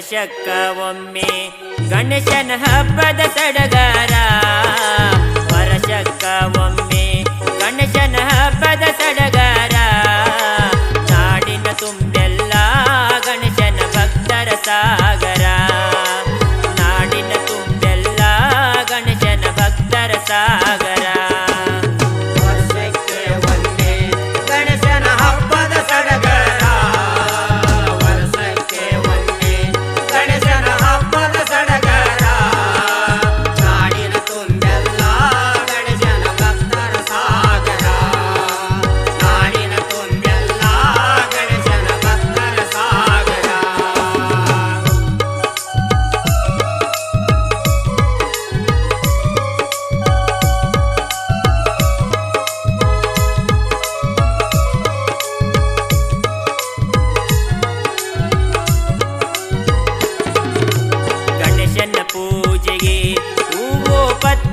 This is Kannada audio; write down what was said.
ವರ್ಷಕ್ಕ ಒಮ್ಮೆ ಗಣೇಶನ ಹಬ್ಬದ ಸಡಗಾರ. ವರ್ಷಕ್ಕ ಒಮ್ಮೆ ಗಣೇಶನ ಹಬ್ಬದ ಪೂಜೆಗೆ ಹೂವೋ ಪತ್ತ